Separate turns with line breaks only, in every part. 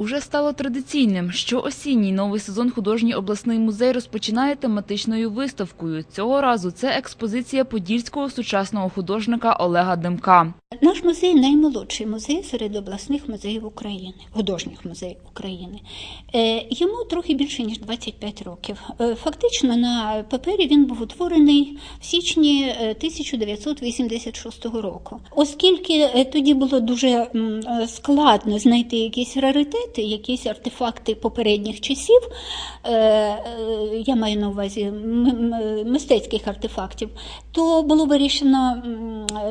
Уже стало традиційним, що осінній новий сезон художній обласний музей розпочинає тематичною виставкою. Цього разу це експозиція подільського сучасного художника Олега Демка.
Наш музей наймолодший музей серед обласних музеїв України, художніх музеїв України. Е, Йому трохи більше ніж 25 років. Е, Фактично на папері він був утворений в січні е, 1986 року. Оскільки е, тоді було дуже е, складно знайти якісь раритети, якісь артефакти попередніх часів, е, е, я маю на увазі мистецьких артефактів, то було вирішено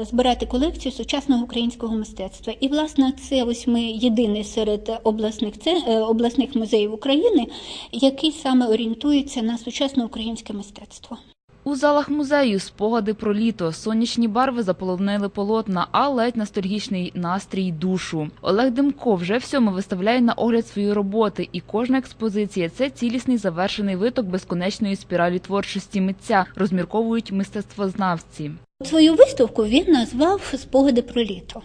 збирати колекцію сучасного українського мистецтва. І, власне, це ось ми єдиний серед обласних, це, е, обласних музеїв України, який саме орієнтується на сучасне українське мистецтво.
У залах музею спогади про літо, сонячні барви заполонили полотна, а ледь ностальгічний настрій душу. Олег Демко вже всьому виставляє на огляд свої роботи, і кожна експозиція це цілісний завершений виток безконечної спіралі творчості митця, розмірковують мистецтвознавці.
Свою виставку він назвав Спогади про літо.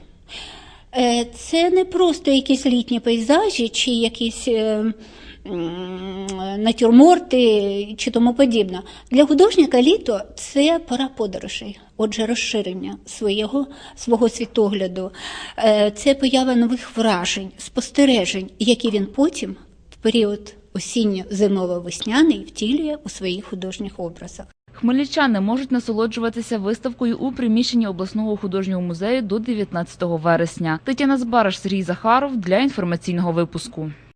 Е, Це не просто якісь літні пейзажі чи якісь е, натюрморти чи тому подібне. Для художника літо це пора подорожей, отже, розширення свого, свого світогляду, Е, це поява нових вражень, спостережень, які він потім в період осінньо-зимово-весняний втілює у своїх художніх образах.
Хмельничани можуть насолоджуватися виставкою у приміщенні обласного художнього музею до 19 вересня. Тетяна Збараш, Сергій Захаров для інформаційного випуску.